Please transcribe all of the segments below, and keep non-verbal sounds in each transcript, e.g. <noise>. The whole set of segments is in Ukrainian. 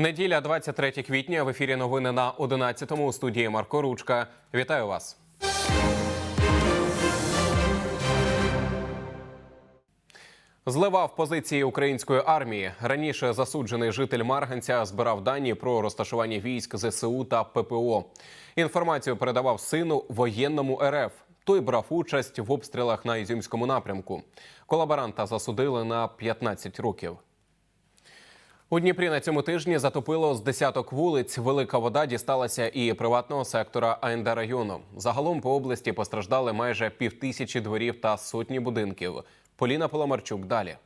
Неділя, 23 квітня. В ефірі новини на 11-му у студії Марко Ручка. Вітаю вас. Зливав позиції української армії. Раніше засуджений житель Марганця збирав дані про розташування військ ЗСУ та ППО. Інформацію передавав сину воєнному РФ. Той брав участь в обстрілах на Ізюмському напрямку. Колаборанта засудили на 15 років. У Дніпрі на цьому тижні затопило з десяток вулиць. Велика вода дісталася і приватного сектора АНД району. Загалом по області постраждали майже півтисячі дворів та сотні будинків. Поліна Поломарчук далі.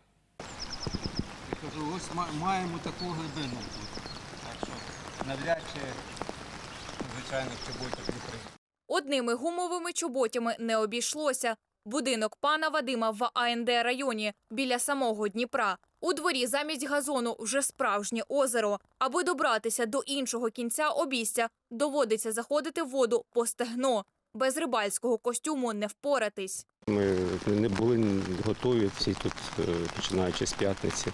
Я кажу, ось маємо таку глибину. Так що навряд чи звичайних чоботів не прийде. Одними гумовими чоботями не обійшлося. Будинок пана Вадима в АНД районі біля самого Дніпра. У дворі замість газону вже справжнє озеро. Аби добратися до іншого кінця обійстя, доводиться заходити в воду по стегно. Без рибальського костюму не впоратись. Ми не були готові всі тут, е, починаючи з п'ятниці,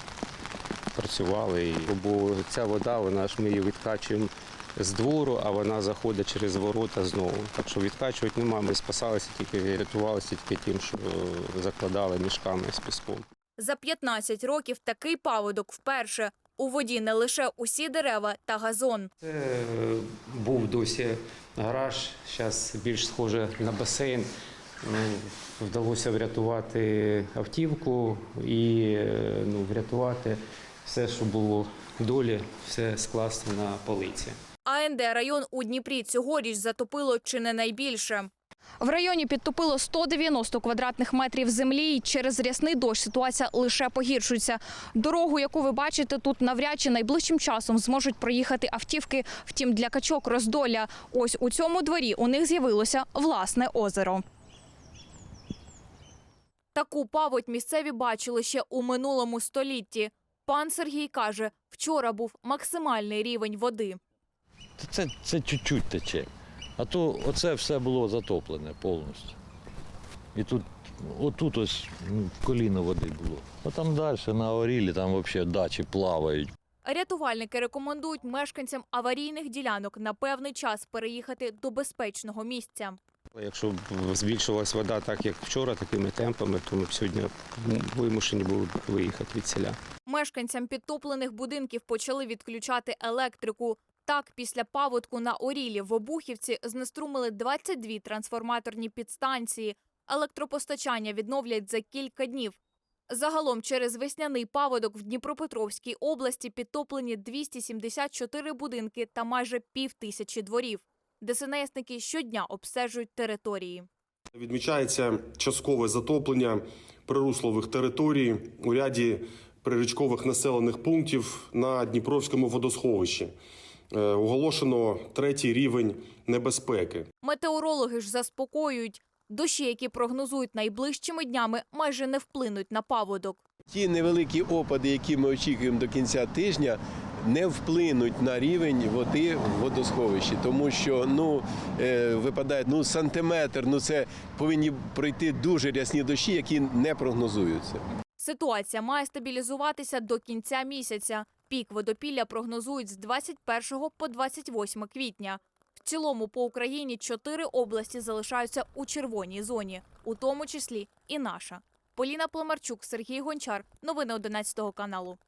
працювали. Бо ця вода, вона ж ми її відкачуємо з двору, а вона заходить через ворота знову. Так що відкачувати немає. Ми спасалися тільки, рятувалися тільки тим, що е, закладали мішками з піском. За 15 років такий паводок вперше. У воді не лише усі дерева та газон. Це е, був досі гараж, зараз більш схоже на басейн. Ну, Вдалося врятувати автівку і е, ну, врятувати все, що було долі, все скласти на полиці. АНД район у Дніпрі цьогоріч затопило чи не найбільше. В районі підтопило 190 квадратних метрів землі. і Через рясний дощ ситуація лише погіршується. Дорогу, яку ви бачите, тут навряд чи найближчим часом зможуть проїхати автівки. Втім, для качок роздолля. Ось у цьому дворі у них з'явилося власне озеро. Таку паводь місцеві бачили ще у минулому столітті. Пан Сергій каже, вчора був максимальний рівень води. Це, це чуть-чуть тече. А то оце все було затоплене повністю. І тут, отут ось коліно води було. А там далі на Орілі, там взагалі дачі плавають. Рятувальники рекомендують мешканцям аварійних ділянок на певний час переїхати до безпечного місця. Якщо б збільшилась вода так, як вчора, такими темпами, то ми б сьогодні вимушені були б виїхати від селя. Мешканцям підтоплених будинків почали відключати електрику. Так, після паводку на Орілі в Обухівці знеструмили 22 трансформаторні підстанції. Електропостачання відновлять за кілька днів. Загалом через весняний паводок в Дніпропетровській області підтоплені 274 будинки та майже пів тисячі дворів. ДСНСники щодня обстежують території. Відмічається часткове затоплення прируслових територій у ряді прирічкових населених пунктів на Дніпровському водосховищі. Е, Оголошено третій рівень небезпеки. Метеорологи ж заспокоюють. Дощі, які прогнозують найближчими днями, майже не вплинуть на паводок. Ті невеликі опади, які ми очікуємо до кінця тижня, не вплинуть на рівень води в водосховищі, тому що ну е, випадає ну сантиметр. Ну це повинні пройти дуже рясні дощі, які не прогнозуються. Ситуація має стабілізуватися до кінця місяця. Пік водопілля прогнозують з 21 по 28 квітня. В цілому по Україні чотири області залишаються у червоній зоні, у тому числі і наша. Поліна Пломарчук, Сергій Гончар. Новини 11 каналу.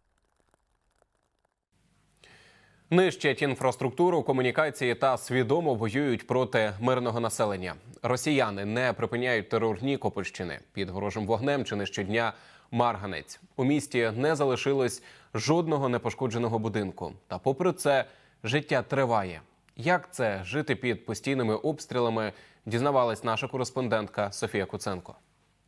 Нищать інфраструктуру, комунікації та свідомо воюють проти мирного населення. Росіяни не припиняють терор Нікопольщини під ворожим вогнем чи не щодня Марганець. У місті не залишилось жодного непошкодженого будинку. Та, попри це, життя триває. Як це жити під постійними обстрілами? Дізнавалась наша кореспондентка Софія Куценко.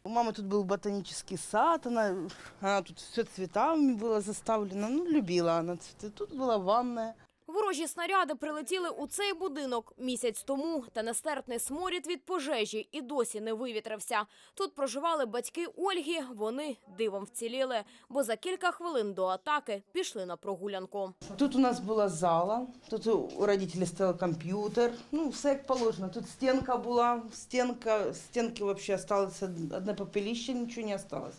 У мамы тут был ботанический сад, она, она тут все цветами было заставлено. Ну, любила она цветы. Тут была ванная. Ворожі снаряди прилетіли у цей будинок місяць тому, та нестерпний сморід від пожежі і досі не вивітрився. Тут проживали батьки Ольги. Вони дивом вціліли, бо за кілька хвилин до атаки пішли на прогулянку. Тут у нас была зала, тут у родителей стоял компьютер. Ну, все як положено. Тут стенка была, стенка, стенки вообще осталось одне попелище, ничего не осталось.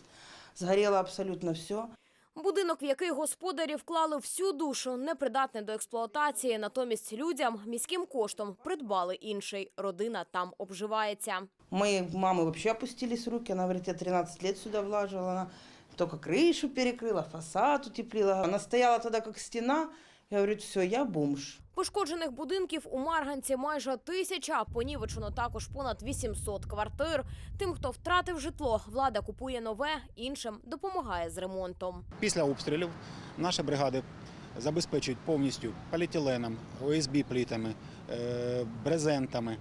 Сгорело абсолютно все. Будинок, в який господарі вклали всю душу, непридатний до експлуатації. Натомість людям міським коштом придбали інший. Родина там обживається. Моей мамы вообще опустились руки. Она говорит, я 13 лет сюда влаживала. Она только крышу перекрыла, фасад утеплила. Она стояла тогда как стена. Я говорю, все, я бомж. Пошкоджених будинків у Марганці майже тисяча, понівечено також понад 800 квартир. Тим, хто втратив житло, влада купує нове, іншим допомагає з ремонтом. Після обстрілів наші бригади забезпечують повністю поліетиленом, ОСБ плітами, е, брезентами,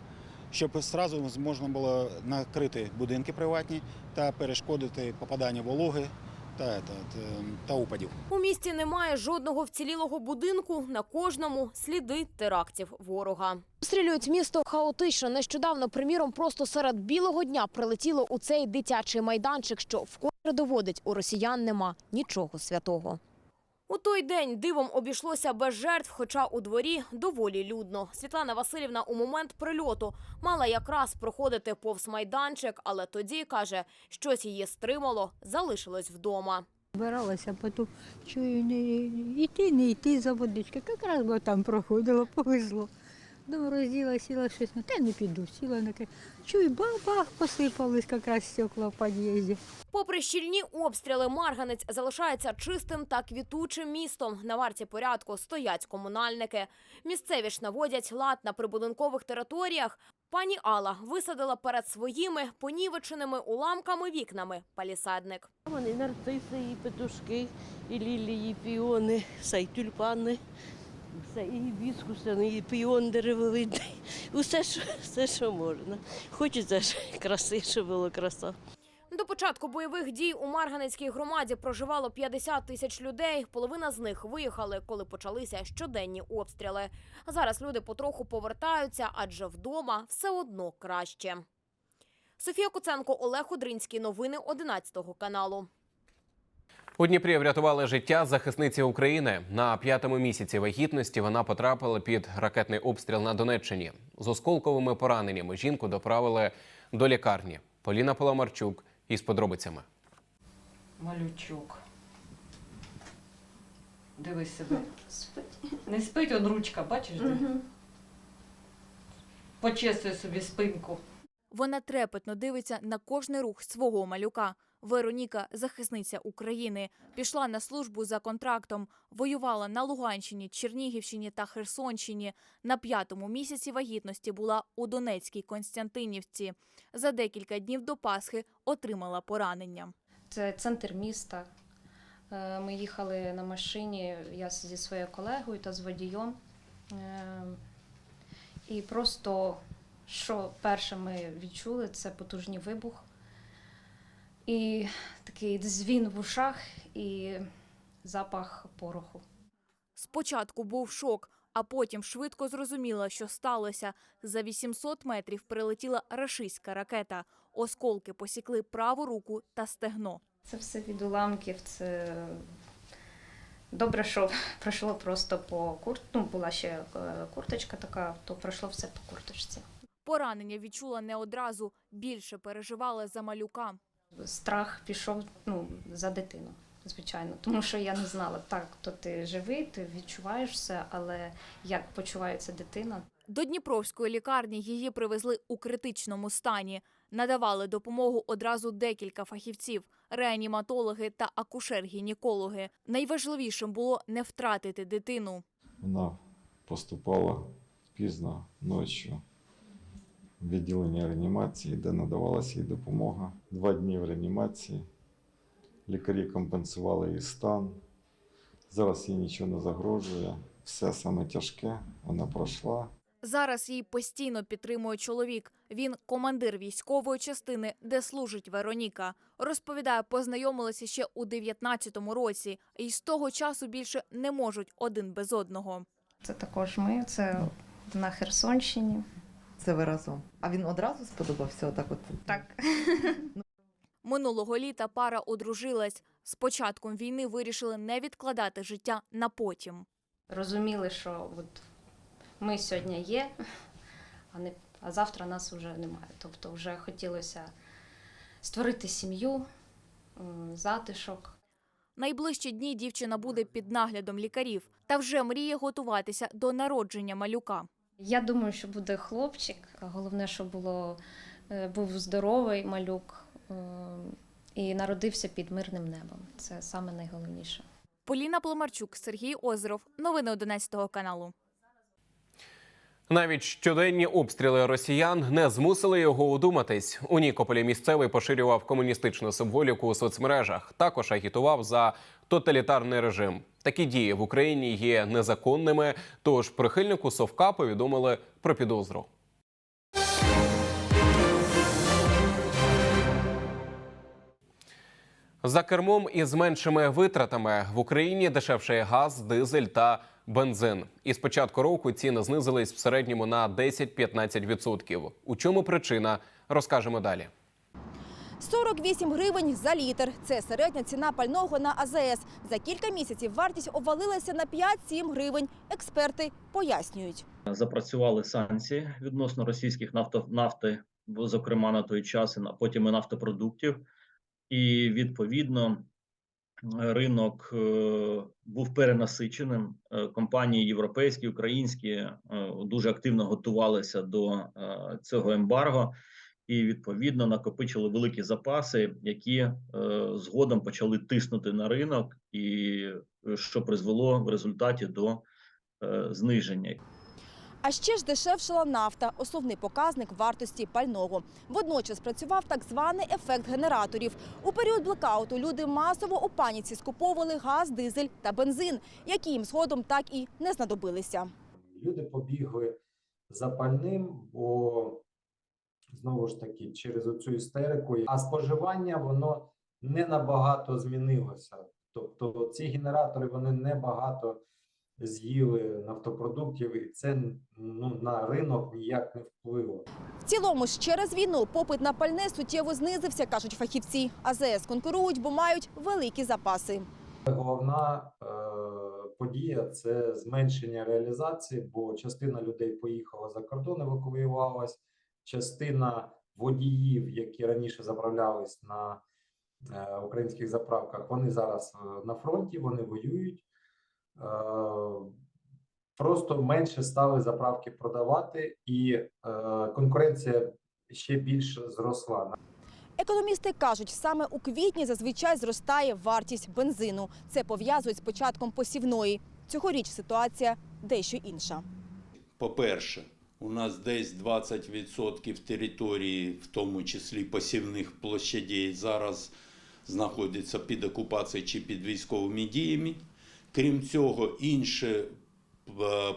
щоб одразу можна було накрити будинки приватні та перешкодити попадання вологи та, та, та, та упадів. У місті немає жодного вцілілого будинку. На кожному сліди терактів ворога. Стрілюють місто хаотично. Нещодавно, приміром, просто серед білого дня прилетіло у цей дитячий майданчик, що вкотре доводить у росіян нема нічого святого. У той день дивом обійшлося без жертв, хоча у дворі доволі людно. Світлана Васильівна у момент прильоту мала якраз проходити повз майданчик, але тоді каже, щось її стримало, залишилось вдома. Збиралася, потім чую, не йти, не йти за водички. Якраз бо там проходила, повезло. Думаю, розділа, сіла щось, ну та не піду, сіла на ки- Чую, бах-бах, посипались якраз стекла в під'їзді. Попри щільні обстріли, Марганець залишається чистим та квітучим містом. На варті порядку стоять комунальники. Місцеві ж наводять лад на прибудинкових територіях. Пані Алла висадила перед своїми понівеченими уламками вікнами палісадник. Вони нарциси, і петушки, і лілії, і піони, все, і тюльпани, все, і гібіскуси, і піон деревовидний. Усе, що, все, що можна. Хочеться ж краси, щоб було краса. До початку бойових дій у Марганецькій громаді проживало 50 тисяч людей. Половина з них виїхали, коли почалися щоденні обстріли. Зараз люди потроху повертаються, адже вдома все одно краще. Софія Куценко, Олег Одринський. Новини 11 каналу. У Дніпрі врятували життя захисниці України. На п'ятому місяці вагітності вона потрапила під ракетний обстріл на Донеччині. З осколковими пораненнями жінку доправили до лікарні. Поліна Поломарчук із подробицями. Малючок. Дивись себе. Спить. Не спить, он ручка, бачиш? де? Почесує собі спинку. Вона трепетно дивиться на кожний рух свого малюка. Вероніка, захисниця України, пішла на службу за контрактом, воювала на Луганщині, Чернігівщині та Херсонщині. На п'ятому місяці вагітності була у Донецькій Константинівці. За декілька днів до Пасхи отримала поранення. Це центр міста. Е, Ми їхали на машині, я зі своєю колегою та з водієм. Е, І просто, що перше ми відчули, це потужний вибух. І такий дзвін в ушах і запах пороху. Спочатку був шок, а потім швидко зрозуміла, що сталося. За 800 метрів прилетіла рашистська ракета. Осколки посікли праву руку та стегно. Це все від уламків. Це добре, що пройшло просто по курт... Ну, була ще е, курточка така, то пройшло все по курточці. Поранення відчула не одразу, більше переживала за малюка. Страх пішов ну, за дитину, звичайно. Тому що я не знала, так, то ти живий, ти відчуваєш все, але як почувається дитина, До Дніпровської лікарні її привезли у критичному стані. Надавали допомогу одразу декілька фахівців – реаніматологи та акушер-гінекологи. Найважливішим було не втратити дитину. Вона поступала пізно ночі відділення реанімації, де надавалася їй допомога. Два дні в реанімації. Лікарі компенсували її стан. Зараз їй нічого не загрожує. Все саме тяжке вона пройшла. Зараз її постійно підтримує чоловік. Він командир військової частини, де служить Вероніка. Розповідає, познайомилися ще у 19-му році, і з того часу більше не можуть один без одного. це також ми, це на Херсонщині. Це ви разом. А він одразу сподобався отак от? Так. <laughs> Минулого літа пара одружилась. З початком війни вирішили не відкладати життя на потім. Розуміли, що от ми сьогодні є, а, не, а завтра нас вже немає. Тобто вже хотілося створити сім'ю, затишок. Найближчі дні дівчина буде під наглядом лікарів та вже мріє готуватися до народження малюка. Я думаю, що буде хлопчик. Головне, щоб було, е, був здоровий малюк е, і народився під мирним небом. Це саме найголовніше. Поліна Пломарчук, Сергій Озеров. Новини 11 каналу. Навіть щоденні обстріли росіян не змусили його удуматись. У Нікополі місцевий поширював комуністичну символіку у соцмережах. Також агітував за тоталітарний режим. Такі дії в Україні є незаконними. Тож прихильнику Совка повідомили про підозру. За кермом із меншими витратами в Україні дешевшає газ, дизель та бензин. І з початку року ціни знизились в середньому на 10-15%. У чому причина? Розкажемо далі. 48 гривень за літр. Це середня ціна пального на АЗС. За кілька місяців вартість обвалилася на 5-7 гривень. Експерти пояснюють. запрацювали санкції відносно російських нафто, нафти, зокрема на той час, на потім і нафтопродуктів. І відповідно ринок е, був перенасиченим. Е, компанії європейські, українські е, дуже активно готувалися до цього ембарго. І відповідно накопичили великі запаси, які е, згодом почали тиснути на ринок, і е, що призвело в результаті до е, зниження. А ще ж дешевшала нафта – основний показник вартості пального. Водночас працював так званий ефект генераторів. У період блекауту люди масово у паніці скуповували газ, дизель та бензин, які їм згодом так і не знадобилися. Люди побігли за пальним, бо знову ж таки через оцю істерику, а споживання воно не набагато змінилося. Тобто ці генератори вони не багато з'їли нафтопродуктів, і це ну, на ринок ніяк не впливо. В цілому ж через війну попит на пальне суттєво знизився, кажуть фахівці. АЗС конкурують, бо мають великі запаси. Головна е, подія це зменшення реалізації, бо частина людей поїхала за кордон, евакуювалась, частина водіїв, які раніше заправлялись на е, українських заправках, вони зараз е, на фронті, вони воюють. Е, просто менше стали заправки продавати, і конкуренція ще більше зросла. Економісти кажуть, саме у квітні зазвичай зростає вартість бензину. Це пов'язують з початком посівної. Цьогоріч ситуація дещо інша. По-перше, у нас десь 20% території, в тому числі посівних площадей, зараз знаходиться під окупацією чи під військовими діями. Крім цього, інші е,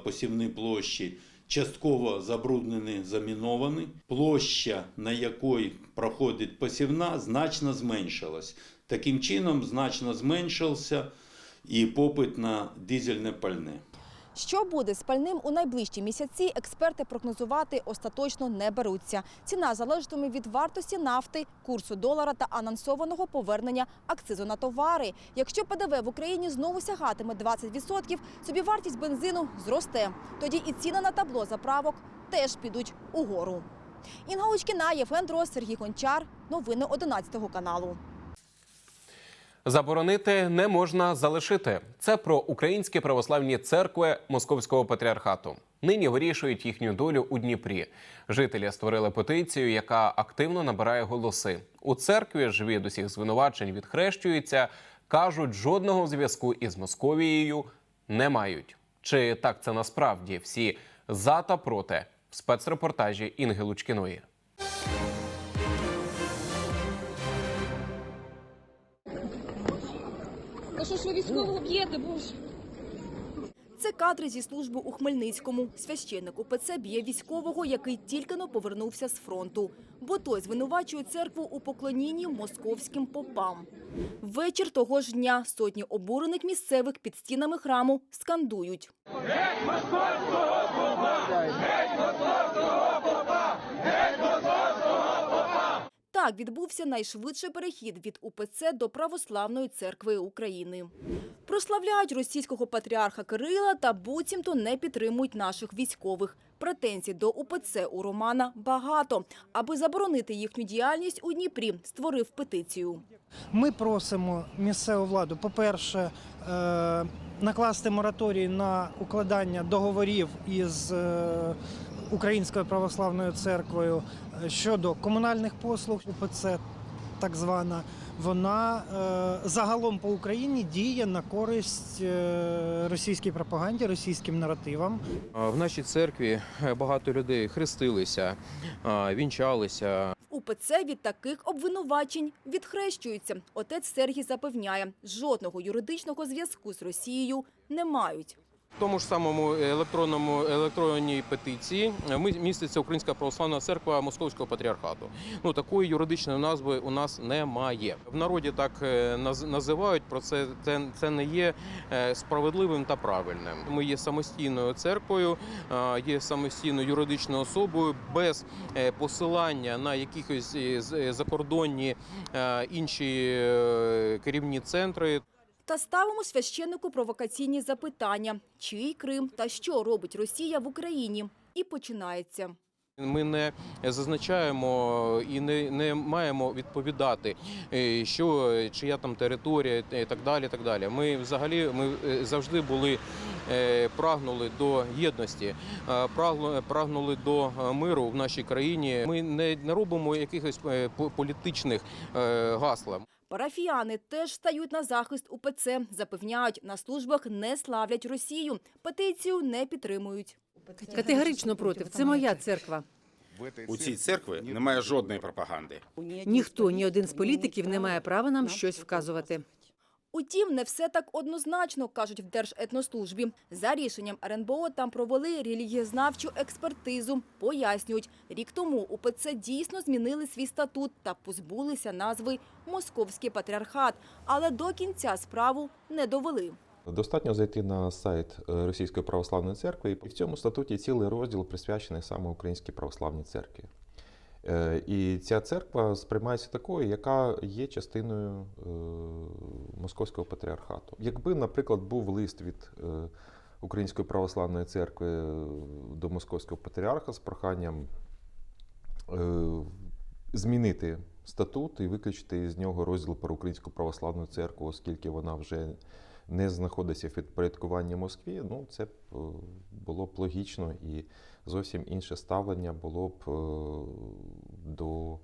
посівні площі частково забруднені, заміновані. Площа, на якій проходить посівна, значно зменшилась. Таким чином, значно зменшився і попит на дизельне пальне. Що буде з пальним у найближчі місяці, експерти прогнозувати остаточно не беруться. Ціна залежатиме від вартості нафти, курсу долара та анонсованого повернення акцизу на товари. Якщо ПДВ в Україні знову сягатиме 20%, собівартість бензину зросте. Тоді і ціни на табло заправок теж підуть угору. Інга Очкіна, Євген Дрос, Сергій Гончар. Новини 11 каналу. Заборонити не можна залишити. Це про українські православні церкви Московського патріархату. Нині вирішують їхню долю у Дніпрі. Жителі створили петицію, яка активно набирає голоси. У церкві ж від усіх звинувачень відхрещуються, кажуть, жодного зв'язку із Московією не мають. Чи так це насправді всі за та проти в спецрепортажі Інги Лучкіної. Та що ж ви військового б'єте, боже? Це кадри зі служби у Хмельницькому. Священник УПЦ б'є військового, який тільки но повернувся з фронту. Бо той звинувачує церкву у поклонінні московським попам. Вечір того ж дня сотні обурених місцевих під стінами храму скандують. Так відбувся найшвидший перехід від УПЦ до Православної церкви України. Прославляють російського патріарха Кирила та буцімто не підтримують наших військових. Претензій до УПЦ у Романа багато. Аби заборонити їхню діяльність у Дніпрі, створив петицію. Ми просимо місцеву владу, по-перше, е, накласти мораторій на укладання договорів із е, Українською православною церквою е, щодо комунальних послуг УПЦ, так звана. Вона е, загалом по Україні діє на користь е, російській пропаганді, російським наративам. В нашій церкві багато людей хрестилися, вінчалися. УПЦ від таких обвинувачень відхрещуються. Отець Сергій запевняє, жодного юридичного зв'язку з Росією не мають. В тому ж самому електронному електронній петиції е, міститься Українська православна церква Московського патріархату. Ну такої юридичної назви у нас немає. В народі так е, наз- називають про це. Це, це не є е, справедливим та правильним. Ми є самостійною церквою, е, є самостійною юридичною особою без е, посилання на якихось е, е, закордонні е, інші е, керівні центри. Та ставимо священнику провокаційні запитання: чий Крим та що робить Росія в Україні? І починається. Ми не зазначаємо і не, не маємо відповідати, е, що чия там територія і так далі. Так далі. Ми взагалі ми е, завжди були е, прагнули до єдності, е, прагну- прагнули до е, миру в нашій країні. Ми не, робимо якихось е, по- політичних е, гасла. Парафіяни теж стають на захист УПЦ, запевняють, на службах не славлять Росію, петицію не підтримують. Категорично проти. Це моя церква. У цій церкві немає жодної пропаганди. Ніхто, ні один з політиків не має права нам щось вказувати. Утім, не все так однозначно, кажуть в Держетнослужбі. За рішенням РНБО там провели релігієзнавчу експертизу. Пояснюють, рік тому УПЦ дійсно змінили свій статут та позбулися назви «Московський патріархат», але до кінця справу не довели. Достатньо зайти на сайт е, Російської православної церкви, і в цьому статуті цілий розділ присвячений саме Українській православній церкві. Е, І ця церква сприймається такою, яка є частиною е, Московського патріархату. Якби, наприклад, був лист від е, Української православної церкви до Московського патріарха з проханням змінити статут і виключити з нього розділ про Українську православну церкву, оскільки вона вже не знаходиться в підпорядкуванні Москві, ну це б е, було б логічно і зовсім інше ставлення було б е, до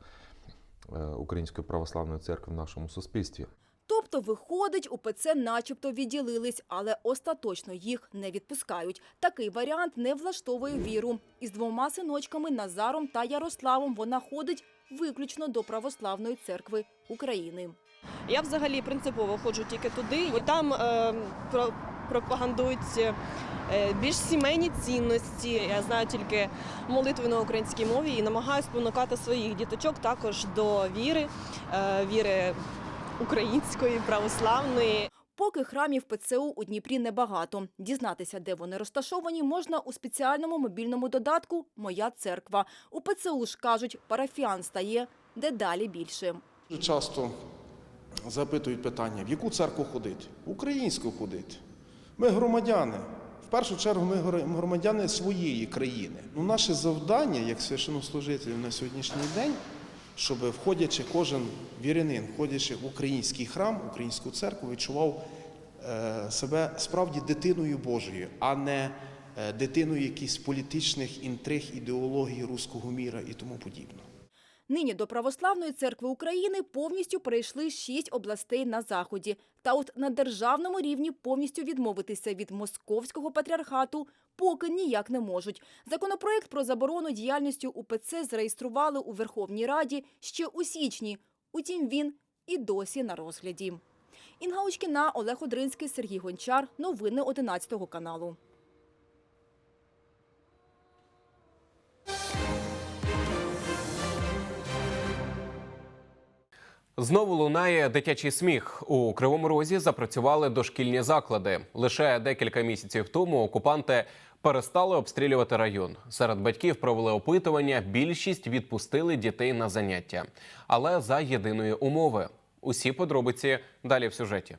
е, Української православної церкви в нашому суспільстві. Тобто, виходить, УПЦ начебто відділились, але остаточно їх не відпускають. Такий варіант не влаштовує віру. Із двома синочками Назаром та Ярославом вона ходить виключно до Православної церкви України. Я взагалі принципово ходжу тільки туди, бо там е, про- пропагандують е, більш сімейні цінності. Я знаю тільки молитви на українській мові і намагаюся спонукати своїх діточок також до віри, е, віри української, православної. Поки храмів ПЦУ у Дніпрі небагато. Дізнатися, де вони розташовані, можна у спеціальному мобільному додатку Моя церква. У ПЦУ ж кажуть, парафіян стає дедалі більше. Часто запитують питання, в яку церкву ходити? Українську ходити. Ми громадяни. В першу чергу ми гро- громадяни своєї країни. Ну, наше завдання як священнослужителів на сьогоднішній день, щоб входячи кожен вірянин, входячи в український храм, українську церкву, відчував е, себе справді дитиною Божою, а не е, дитиною якихось політичних інтриг, ідеологій руського міра і тому подібне. Нині до Православної церкви України повністю перейшли шість областей на заході. Та от на державному рівні повністю відмовитися від московського патріархату поки ніяк не можуть. Законопроект про заборону діяльності УПЦ зареєстрували у Верховній Раді ще у січні. Утім, він і досі на розгляді. Інга Учкіна, Олег Одринський, Сергій Гончар. Новини 11 каналу. Знову лунає дитячий сміх. У Кривому Розі запрацювали дошкільні заклади. Лише декілька місяців тому окупанти перестали обстрілювати район. Серед батьків провели опитування. Більшість відпустили дітей на заняття, але за єдиної умови. Усі подробиці далі в сюжеті.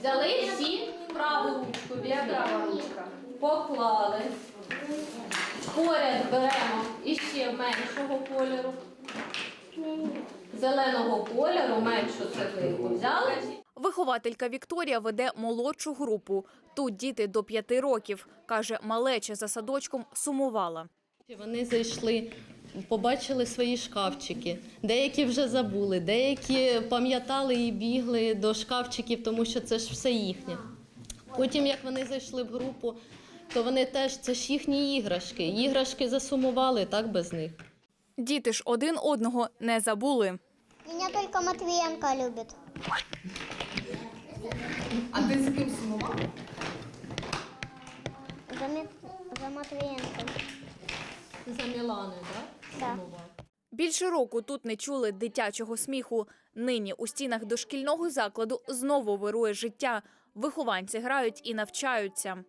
Взяли всі праву ручку, права ручка. Поклали. Поряд беремо іще меншого кольору. Зеленого кольору меншу цеглинку взяли. Вихователька Вікторія веде молодшу групу. Тут діти до п'яти років. Каже, малеча за садочком сумувала. Вони зайшли, побачили свої шкафчики. Деякі вже забули, деякі пам'ятали і бігли до шкафчиків, тому що це ж все їхнє. Потім, як вони зайшли в групу, то вони теж це ж їхні іграшки. Іграшки засумували так без них. Діти ж один одного не забули. Меня только Матвієнко любить. А ти з ким сумував? За, за Матвієнком. За Міланою, так? Так. Більше року тут не чули дитячого сміху. Нині у стінах дошкільного закладу знову вирує життя. Вихованці грають і навчаються.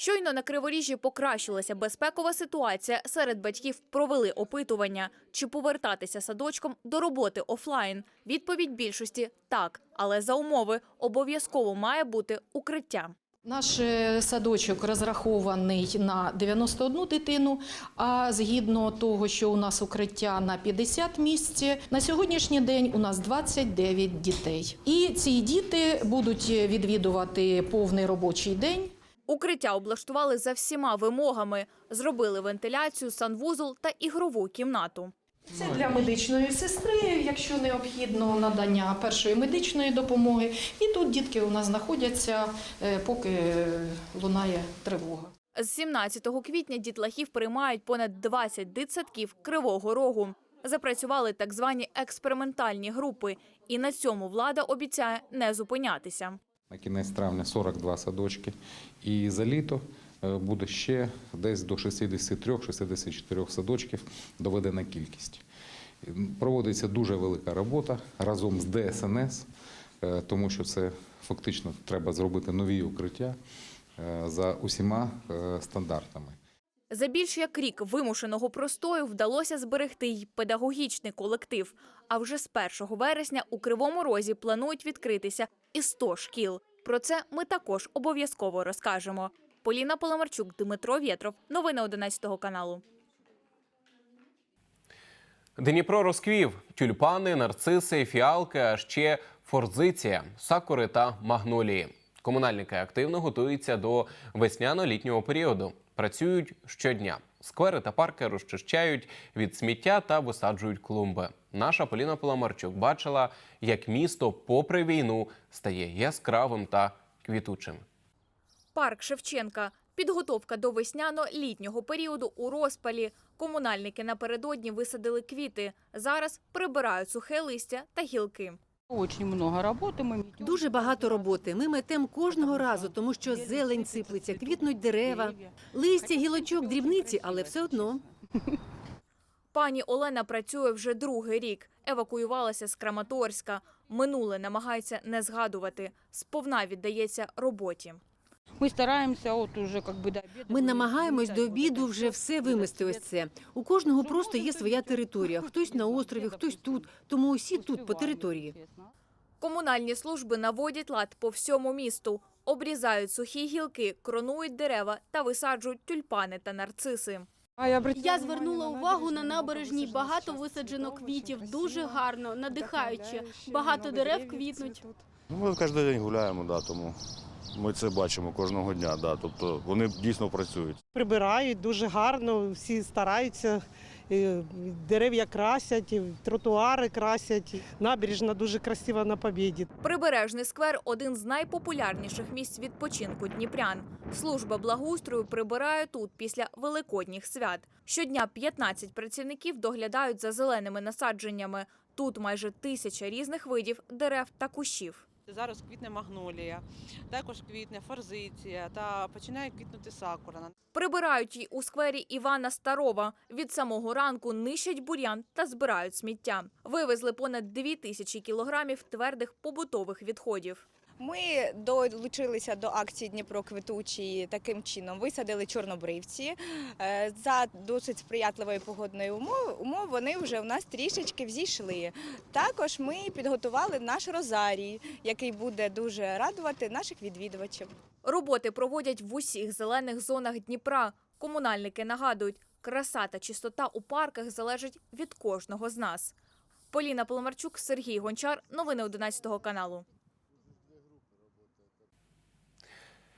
Щойно на Криворіжжі покращилася безпекова ситуація. Серед батьків провели опитування, чи повертатися садочком до роботи офлайн. Відповідь більшості так, але за умови обов'язково має бути укриття. Наш е, садочок розрахований на 91 дитину. А згідно того, що у нас укриття на 50 місць, на сьогоднішній день у нас 29 дітей. І ці діти будуть відвідувати повний робочий день. Укриття облаштували за всіма вимогами. Зробили вентиляцію, санвузол та ігрову кімнату. Це для медичної сестри, якщо необхідно надання першої медичної допомоги. І тут дітки у нас знаходяться, е, поки е, лунає тривога. З 17 квітня дітлахів приймають понад 20 дитсадків Кривого Рогу. Запрацювали так звані експериментальні групи, і на цьому влада обіцяє не зупинятися. На кінець травня 42 садочки. І за літо е, буде ще десь до 63-64 садочків доведена кількість. Проводиться дуже велика робота разом з ДСНС, е, тому що це фактично треба зробити нові укриття е, за усіма стандартами. За більш як рік вимушеного простою вдалося зберегти й педагогічний колектив. А вже з 1 вересня у Кривому Розі планують відкритися і 100 шкіл. Про це ми також обов'язково розкажемо. Поліна Поломарчук, Дмитро Вєтров. Новини 11 каналу. Дніпро розквів тюльпани, нарциси, фіалки, а ще форзиція, сакури та магнолії. Комунальники активно готуються до весняно-літнього періоду. Працюють щодня. Сквери та парки розчищають від сміття та висаджують клумби. Наша Поліна Поломарчук бачила, як місто, попри війну, стає яскравим та квітучим. Парк Шевченка. Підготовка до весняно-літнього періоду у розпалі. Комунальники напередодні висадили квіти. Зараз прибирають сухе листя та гілки. Дуже багато роботи. Ми метем кожного разу, тому що зелень сиплеться, квітнуть дерева, листя, гілочок, дрібниці, але все одно. Пані Олена працює вже другий рік. Евакуювалася з Краматорська. Минуле намагається не згадувати. Сповна віддається роботі. Ми стараємося, от уже як би до обіду. Ми намагаємось до обіду вже все вимести. Ось це. У кожного просто є своя територія. Хтось на острові, хтось тут. Тому усі тут по території. Комунальні служби наводять лад по всьому місту. Обрізають сухі гілки, кронують дерева та висаджують тюльпани та нарциси. Я звернула увагу на набережній багато висаджено квітів, дуже гарно, надихаюче. Багато дерев квітнуть. Ну, Ми кожен день гуляємо, да, тому ми це бачимо кожного дня. Да, тобто вони дійсно працюють. Прибирають дуже гарно, всі стараються. Дерев'я красять, тротуари красять. Набережна дуже красива на Побєді. Прибережний сквер один з найпопулярніших місць відпочинку дніпрян. Служба благоустрою прибирає тут після великодніх свят. Щодня 15 працівників доглядають за зеленими насадженнями. Тут майже тисяча різних видів дерев та кущів. Зараз квітне магнолія, також квітне форзиція та починає квітнути сакура. Прибирають й у сквері Івана Старова. Від самого ранку нищать бур'ян та збирають сміття. Вивезли понад дві тисячі кілограмів твердих побутових відходів. Ми долучилися до акції Дніпро квітучий таким чином. Висадили чорнобривці. Е, За досить сприятливої погодної умови умов вони вже у нас трішечки взійшли. Також ми підготували наш розарій, який буде дуже радувати наших відвідувачів. Роботи проводять в усіх зелених зонах Дніпра. Комунальники нагадують, краса та чистота у парках залежить від кожного з нас. Поліна Поломарчук, Сергій Гончар. Новини 11 каналу.